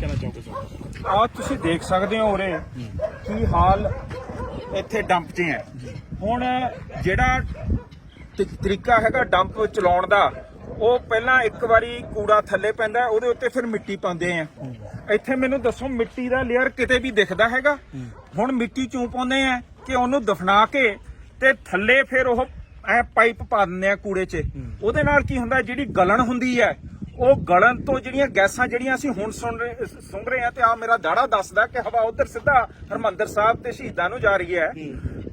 ਕਹਿਣਾ ਚਾਹੋਗੇ ਸਰ? ਆ ਤੁਸੀਂ ਦੇਖ ਸਕਦੇ ਹੋ ਉਰੇ ਕੀ ਹਾਲ ਇੱਥੇ ਡੰਪ 'ਚ ਹੈ। ਹੁਣ ਜਿਹੜਾ ਤ- ਤਰੀਕਾ ਹੈਗਾ ਡੰਪ ਚਲਾਉਣ ਦਾ, ਉਹ ਪਹਿਲਾਂ ਇੱਕ ਵਾਰੀ ਕੂੜਾ ਥੱਲੇ ਪੈਂਦਾ, ਉਹਦੇ ਉੱਤੇ ਫਿਰ ਮਿੱਟੀ ਪਾਉਂਦੇ ਆ। ਇੱਥੇ ਮੈਨੂੰ ਦੱਸੋ ਮਿੱਟੀ ਦਾ ਲੇਅਰ ਕਿਤੇ ਵੀ ਦਿਖਦਾ ਹੈਗਾ? ਹੁਣ ਮਿੱਟੀ ਚੋਂ ਪਾਉਂਦੇ ਆ ਕਿ ਉਹਨੂੰ ਦਫਨਾ ਕੇ ਤੇ ਥੱਲੇ ਫਿਰ ਉਹ ਐ ਪਾਈਪ ਪਾ ਦਿੰਦੇ ਆ ਕੂੜੇ 'ਚ। ਉਹਦੇ ਨਾਲ ਕੀ ਹੁੰਦਾ, ਜਿਹੜੀ ਗਲਣ ਹੁੰਦੀ ਹੈ ਉਹ ਗਲਣ ਤੋਂ ਜਿਹੜੀਆਂ ਗੈਸਾਂ ਜਿਹੜੀਆਂ ਅਸੀਂ ਹੁਣ ਸੁਣ ਰਹੇ ਸੁਣ ਰਹੇ ਆ ਤੇ ਆ ਮੇਰਾ ਦਾੜਾ ਦੱਸਦਾ ਕਿ ਹਵਾ ਉਧਰ ਸਿੱਧਾ ਹਰਮੰਦਰ ਸਾਹਿਬ ਤੇ ਸ਼ਹੀਦਾਂ ਨੂੰ ਜਾ ਰਹੀ ਹੈ।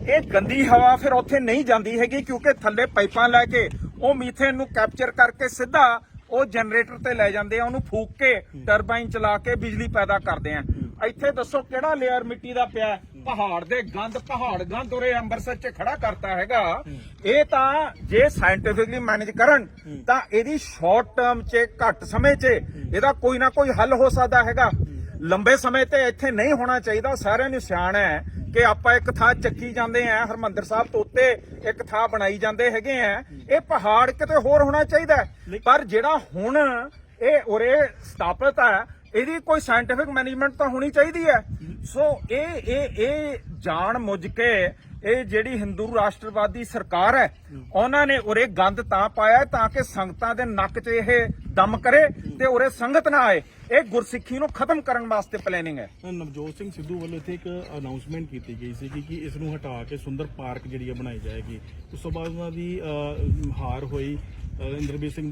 ਇਹ ਗੰਦੀ ਹਵਾ ਫਿਰ ਉੱਥੇ ਨਹੀਂ ਜਾਂਦੀ ਹੈਗੀ ਕਿਉਂਕਿ ਥੱਲੇ ਪਾਈਪਾਂ ਲੈ ਕੇ ਉਹ ਮੀਥੇਨ ਨੂੰ ਕੈਪਚਰ ਕਰਕੇ ਸਿੱਧਾ ਉਹ ਜਨਰੇਟਰ ਤੇ ਲੈ ਜਾਂਦੇ ਆ ਉਹਨੂੰ ਫੂਕ ਕੇ ਟਰਬਾਈਨ ਚਲਾ ਕੇ ਬਿਜਲੀ ਪੈਦਾ ਕਰਦੇ ਆ। ਇੱਥੇ ਦੱਸੋ ਕਿਹੜਾ ਲੇਅਰ ਮਿੱਟੀ ਦਾ ਪਿਆ? ਪਹਾੜ ਦੇ ਗੰਦ ਪਹਾੜ ਗੰਦ ਉਰੇ ਅੰਮ੍ਰਿਤਸਰ 'ਚ ਖੜਾ ਕਰਤਾ ਹੈਗਾ। ਇਹ ਤਾਂ ਜੇ ਸਾਇੰਟੀਫਿਕਲੀ ਮੈਨੇਜ ਕਰਨ ਤਾਂ ਇਹਦੀ ਸ਼ਾਰਟ ਟਰਮ 'ਚ ਘੱਟ ਸਮੇਂ 'ਚ ਇਹਦਾ ਕੋਈ ਨਾ ਕੋਈ ਹੱਲ ਹੋ ਸਕਦਾ ਹੈਗਾ। ਲੰਬੇ ਸਮੇਂ ਤੇ ਇੱਥੇ ਨਹੀਂ ਹੋਣਾ ਚਾਹੀਦਾ। ਸਾਰਿਆਂ ਨੂੰ ਸਿਆਣ ਹੈ ਕਿ ਆਪਾਂ ਇੱਕ ਥਾਂ ਚੱਕੀ ਜਾਂਦੇ ਆ ਹਰਮੰਦਰ ਸਾਹਿਬ ਤੋਂ ਉੱਤੇ ਇੱਕ ਥਾਂ ਬਣਾਈ ਜਾਂਦੇ ਹੈਗੇ ਆ ਇਹ ਪਹਾੜ ਕਿਤੇ ਹੋਰ ਹੋਣਾ ਚਾਹੀਦਾ। ਪਰ ਜਿਹੜਾ ਹੁਣ ਇਹ ਉਰੇ ਸਥਾਪਿਤ ਹੈ ਇਹਦੀ ਕੋਈ ਸਾਇੰਟੀਫਿਕ ਮੈਨੇਜਮੈਂਟ ਤਾਂ ਹੋਣੀ ਚਾਹੀਦੀ ਹੈ। ਸੋ ਇਹ ਇਹ ਇਹ ਜਾਣ ਮੁੱਝ ਕੇ ਇਹ ਜਿਹੜੀ ਹਿੰਦੂ ਰਾਸ਼ਟਰਵਾਦੀ ਸਰਕਾਰ ਹੈ, ਉਹਨਾਂ ਨੇ ਉਰੇ ਗੰਦ ਤਾਂ ਪਾਇਆ ਤਾਂ ਕਿ ਸੰਗਤਾਂ ਦੇ ਨੱਕ 'ਚ ਇਹ ਦਮ ਕਰੇ ਤੇ ਉਰੇ ਸੰਗਤ ਨਾ ਆਏ। ਇਹ ਗੁਰਸਿੱਖੀ ਨੂੰ ਖਤਮ ਕਰਨ ਵਾਸਤੇ ਪਲੈਨਿੰਗ ਹੈ। ਨਵਜੋਤ ਸਿੰਘ ਸਿੱਧੂ ਵੱਲੋਂ ਇੱਥੇ ਇੱਕ ਅਨਾਉਂਸਮੈਂਟ ਕੀਤੀ ਗਈ ਸੀ ਕਿ ਇਸ ਨੂੰ ਹਟਾ ਕੇ ਸੁੰਦਰ ਪਾਰਕ ਜਿਹੜੀ ਹੈ ਬਣਾਈ ਜਾਏਗੀ। ਉਸ ਤੋਂ ਬਾਅਦ ਉਹਨਾਂ ਦੀ ਹਾਰ ਹੋਈ। ਇੰਦਰਬੀਰ ਸਿੰਘ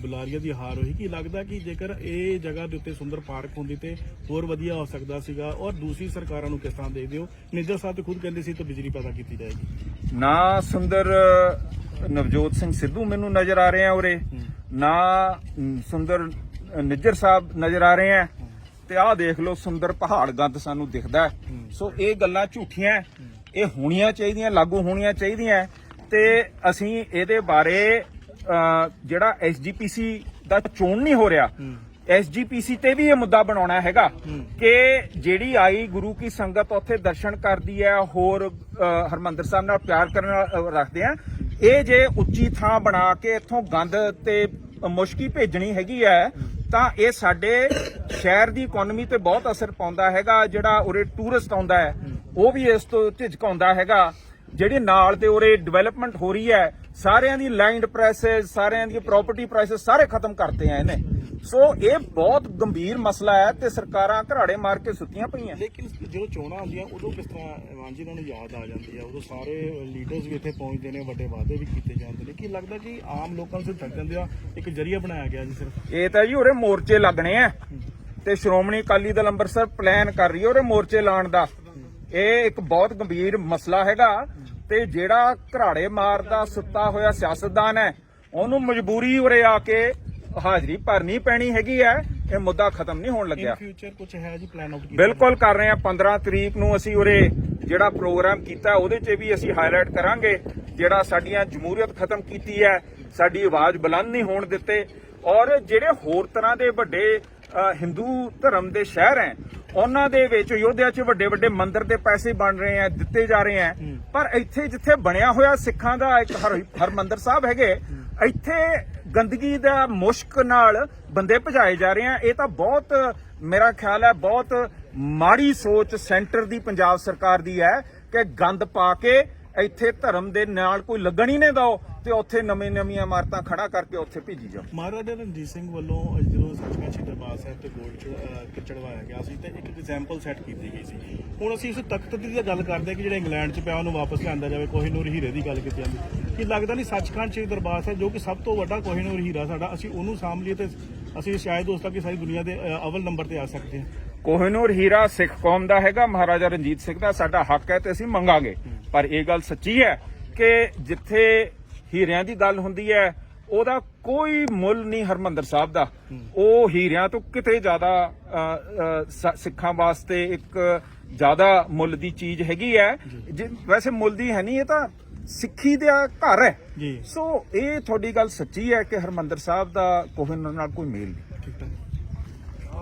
ਬੁਲਾਰੀਆ ਦੀ ਹਾਰ ਹੋਈ। ਕਿ ਲੱਗਦਾ ਕਿ ਜੇਕਰ ਇਹ ਜਗ੍ਹਾ ਦੇ ਉੱਤੇ ਸੁੰਦਰ ਪਾਰਕ ਹੁੰਦੀ ਤੇ ਹੋਰ ਵਧੀਆ ਹੋ ਸਕਦਾ ਸੀਗਾ ਔਰ ਦੂਸਰੀ ਸਰਕਾਰਾਂ ਨੂੰ ਕਿਸ ਤਰ੍ਹਾਂ ਦੇਖਦੇ ਹੋ? ਨਿੱਜਰ ਸਾਹਿਬ ਤੇ ਖੁਦ ਕਹਿੰਦੇ ਸੀ ਤਾਂ ਬਿਜਲੀ ਪੈਦਾ ਕੀਤੀ ਜਾਏਗੀ। ਨਾ ਸੁੰਦਰ ਨਵਜੋਤ ਸਿੰਘ ਸਿੱਧੂ ਮੈਨੂੰ ਨਜ਼ਰ ਆ ਰਹੇ ਆ ਉਰੇ। ਨਾ ਸੁੰਦਰ ਨਿੱਜਰ ਸਾਹਿਬ ਨਜ਼ਰ ਆ ਰਹੇ ਆ। ਤੇ ਆਹ ਦੇਖ ਲਓ ਸੁੰਦਰ ਪਹਾੜ ਗੰਦ ਸਾਨੂੰ ਦਿਖਦਾ। ਸੋ ਇਹ ਗੱਲਾਂ ਝੂਠੀਆਂ। ਇਹ ਹੋਣੀਆਂ ਚਾਹੀਦੀਆਂ ਲਾਗੂ ਹੋਣੀਆਂ ਚਾਹੀਦੀਆਂ ਤੇ ਅਸੀਂ ਇਹਦੇ ਬਾਰੇ ਜਿਹੜਾ ਐਸਜੀਪੀਸੀ ਦਾ ਚੋਣ ਨਹੀਂ ਹੋ ਰਿਹਾ ਐਸਜੀਪੀਸੀ ਤੇ ਵੀ ਇਹ ਮੁੱਦਾ ਬਣਾਉਣਾ ਹੈਗਾ ਕਿ ਜਿਹੜੀ ਆਈ ਗੁਰੂ ਕੀ ਸੰਗਤ ਉੱਥੇ ਦਰਸ਼ਨ ਕਰਦੀ ਹੈ ਹੋਰ ਅ, ਹਰਮੰਦਰ ਸਾਹਿਬ ਨਾਲ ਪਿਆਰ ਕਰਨ ਰੱਖਦੇ ਆ। ਇਹ ਜੇ ਉੱਚੀ ਥਾਂ ਬਣਾ ਕੇ ਇੱਥੋਂ ਗੰਦ ਤੇ ਮੁਸ਼ਕੀ ਭੇਜਣੀ ਹੈਗੀ ਹੈ ਤਾਂ ਇਹ ਸਾਡੇ ਸ਼ਹਿਰ ਦੀ ਇਕਨੋਮੀ ਤੇ ਬਹੁਤ ਅਸਰ ਪਾਉਂਦਾ ਹੈਗਾ ਜਿਹੜਾ ਉਰੇ ਟੂਰਿਸਟ ਆਉਂਦਾ ਹੈ ਉਹ ਵੀ ਇਸ ਤੋਂ ਝਿਜਕਾਉਂਦਾ ਹੈਗਾ। ਜਿਹੜੀ ਨਾਲ ਤੇ ਉਰੇ ਡਿਵੈਲਪਮੈਂਟ ਹੋ ਰਹੀ ਹੈ ਸਾਰਿਆਂ ਦੀ ਲੈਂਡ ਪ੍ਰਾਈਸਸ ਸਾਰਿਆਂ ਦੀ ਪ੍ਰਾਪਰਟੀ ਪ੍ਰਾਈਸਸ ਸਾਰੇ ਖਤਮ ਕਰਤੇ ਆ ਇਹਨੇ। ਸੋ ਇਹ ਬਹੁਤ ਗੰਭੀਰ ਮਸਲਾ ਹੈ ਤੇ ਸਰਕਾਰਾਂ ਘਰਾੜੇ ਮਾਰ ਕੇ ਸੁੱਤੀਆਂ ਪਈਆਂ। ਲੇਕਿਨ ਜਦੋਂ ਚੋਣਾਂ ਆਉਂਦੀਆਂ ਉਦੋਂ ਕਿਸ ਤਰ੍ਹਾਂ ਮਾਂਜੀ ਨੂੰ ਯਾਦ ਆ ਜਾਂਦੀ ਹੈ ਉਦੋਂ ਸਾਰੇ ਲੀਡਰਸ ਵੀ ਇੱਥੇ ਪਹੁੰਚਦੇ ਨੇ ਵੱਡੇ ਵਾਅਦੇ ਵੀ ਕੀਤੇ ਜਾਂਦੇ ਨੇ। ਕੀ ਲੱਗਦਾ ਕਿ ਆਮ ਲੋਕਾਂ ਨੂੰ ਠੱਗਣ ਦਾ ਇੱਕ ਜਰੀਆ ਬਣਾਇਆ ਗਿਆ ਜੀ ਸਿਰਫ? ਇਹ ਤਾਂ ਜੀ ਉਰੇ ਮੋਰਚੇ ਲੱਗਣੇ ਆ। ਤੇ ਸ਼੍ਰੋਮਣੀ ਅਕਾਲੀ ਦਲ ਅੰਮ੍ਰਿਤਸਰ ਪਲਾਨ ਕਰ ਰਹੀ ਹੈ ਉਰੇ ਮੋਰਚੇ ਲਾਉਣ ਦਾ। ਇਹ ਇੱਕ ਬਹੁਤ ਗੰਭੀਰ ਮਸਲਾ ਹੈਗਾ। ਤੇ ਜਿਹੜਾ ਘਰਾੜੇ ਮਾਰਦਾ ਸੁੱਤਾ ਹੋਇਆ ਸਿਆਸਤਦਾਨ ਹੈ ਉਹਨੂੰ ਮਜਬੂਰੀ ਉਰੇ ਆ ਕੇ ਹਾਜ਼ਰੀ ਭਰਨੀ ਪੈਣੀ ਹੈਗੀ ਹੈ ਇਹ ਮੁੱਦਾ ਖਤਮ ਨਹੀਂ ਹੋਣ ਇਨ ਲੱਗਿਆ। ਫਿਊਚਰ ਕੁਝ ਹੈ ਜੀ ਪਲਾਨ ਆਊਟ ਕੀਤਾ ਬਿਲਕੁਲ ਕਰ ਰਹੇ ਹਾਂ 15 ਤਰੀਕ ਨੂੰ ਅਸੀਂ ਉਰੇ ਜਿਹੜਾ ਪ੍ਰੋਗਰਾਮ ਕੀਤਾ ਉਹਦੇ 'ਚ ਵੀ ਅਸੀਂ ਹਾਈਲਾਈਟ ਕਰਾਂਗੇ ਜਿਹੜਾ ਸਾਡੀਆਂ ਜਮਹੂਰੀਅਤ ਖਤਮ ਕੀਤੀ ਹੈ ਸਾਡੀ ਆਵਾਜ਼ ਬੁਲੰਦ ਨਹੀਂ ਹੋਣ ਦਿੱਤੇ। ਔਰ ਜਿਹੜੇ ਹੋਰ ਤਰ੍ਹਾਂ ਦੇ ਵੱਡੇ ਹਿੰਦੂ ਧਰਮ ਦੇ ਸ਼ਹਿਰ ਹੈ ਉਹਨਾਂ ਦੇ ਵਿੱਚ ਯੋਧਿਆ 'ਚ ਵੱਡੇ ਵੱਡੇ ਮੰਦਿਰ ਦੇ ਪੈਸੇ ਬਣ ਰਹੇ ਆ ਦਿੱਤੇ ਜਾ ਰਹੇ ਆ। ਪਰ ਇੱਥੇ ਜਿੱਥੇ ਬਣਿਆ ਹੋਇਆ ਸਿੱਖਾਂ ਦਾ ਇੱਕ ਹਰ ਹਰਮੰਦਰ ਸਾਹਿਬ ਹੈਗੇ ਇੱਥੇ ਗੰਦਗੀ ਦਾ ਮੁਸ਼ਕ ਨਾਲ ਬੰਦੇ ਭਜਾਏ ਜਾ ਰਹੇ ਆ। ਇਹ ਤਾਂ ਬਹੁਤ ਮੇਰਾ ਖਿਆਲ ਹੈ ਬਹੁਤ ਮਾੜੀ ਸੋਚ ਸੈਂਟਰ ਦੀ ਪੰਜਾਬ ਸਰਕਾਰ ਦੀ ਹੈ ਕਿ ਗੰਦ ਪਾ ਕੇ ਇੱਥੇ ਧਰਮ ਦੇ ਨਾਲ ਕੋਈ ਲੱਗਣ ਹੀ ਨਹੀਂ ਦੋ ਤੇ ਉੱਥੇ ਨਵੀਂ ਨਵੀਆਂ ਇਮਾਰਤਾਂ ਖੜਾ ਕਰਕੇ ਉੱਥੇ ਭੇਜੀ ਜਾਓ। ਮਹਾਰਾਜਾ ਰਣਜੀਤ ਸਿੰਘ ਵੱਲੋਂ ਜਦੋਂ ਸੱਚਖੰਡ ਸ੍ਰੀ ਦਰਬਾਰ ਸਾਹਿਬ ਤੇ ਚ ਚੜਵਾਇਆ ਗਿਆ ਸੀ ਤੇ ਇੱਕ ਐਗਜ਼ਾਮਪਲ ਸੈੱਟ ਕੀਤੀ ਗਈ ਸੀ। ਹੁਣ ਅਸੀਂ ਉਸ ਤਖਤ ਦੀ ਗੱਲ ਕਰਦੇ ਕਿ ਜਿਹੜਾ ਇੰਗਲੈਂਡ ਚ ਪਿਆ ਉਹਨੂੰ ਵਾਪਸ ਲਿਆਂਦਾ ਜਾਵੇ ਕੋਹੀਨੂਰ ਹੀਰੇ ਦੀ ਗੱਲ ਕੀਤੀ ਜਾਂਦੀ। ਕੀ ਲੱਗਦਾ ਨਹੀਂ ਸੱਚਖੰਡ ਸ੍ਰੀ ਦਰਬਾਰ ਸਾਹਿਬ ਜੋ ਕਿ ਸਭ ਤੋਂ ਵੱਡਾ ਕੋਹੀਨੂਰ ਹੀਰਾ ਸਾਡਾ ਅਸੀਂ ਉਹਨੂੰ ਸਾਂਭ ਲਈਏ ਤੇ ਅਸੀਂ ਸ਼ਾਇਦ ਉਸ ਤੱਕ ਕਿ ਸਾਰੀ ਦੁਨੀਆ ਦੇ ਅਵਲ ਨੰਬਰ ਤੇ ਆ ਸਕਦੇ ਹਾਂ। ਕੋਹਿਨੂਰ ਹੀਰਾ ਸਿੱਖ ਕੌਮ ਦਾ ਹੈਗਾ ਮਹਾਰਾਜਾ ਰਣਜੀਤ ਸਿੰਘ ਦਾ ਸਾਡਾ ਹੱਕ ਹੈ ਤੇ ਅਸੀਂ ਮੰਗਾਂਗੇ। ਪਰ ਇਹ ਗੱਲ ਸੱਚੀ ਹੈ ਕਿ ਜਿੱਥੇ ਹੀਰਿਆਂ ਦੀ ਗੱਲ ਹੁੰਦੀ ਹੈ ਉਹਦਾ ਕੋਈ ਮੁੱਲ ਨਹੀਂ ਹਰਮੰਦਰ ਸਾਹਿਬ ਦਾ। ਉਹ ਹੀਰਿਆਂ ਤੋਂ ਕਿਤੇ ਜ਼ਿਆਦਾ ਸਿੱਖਾਂ ਵਾਸਤੇ ਇੱਕ ਜ਼ਿਆਦਾ ਮੁੱਲ ਦੀ ਚੀਜ਼ ਹੈਗੀ ਹੈ। ਵੈਸੇ ਮੁੱਲ ਦੀ ਹੈ ਨਹੀਂ ਇਹ ਤਾਂ ਸਿੱਖੀ ਦਾ ਘਰ ਹੈ। ਸੋ ਇਹ ਤੁਹਾਡੀ ਗੱਲ ਸੱਚੀ ਹੈ ਕਿ ਹਰਮੰਦਰ ਸਾਹਿਬ ਦਾ ਕੋਹਿਨੂਰ ਨਾਲ ਕੋਈ ਮੇਲ ਨਹੀਂ।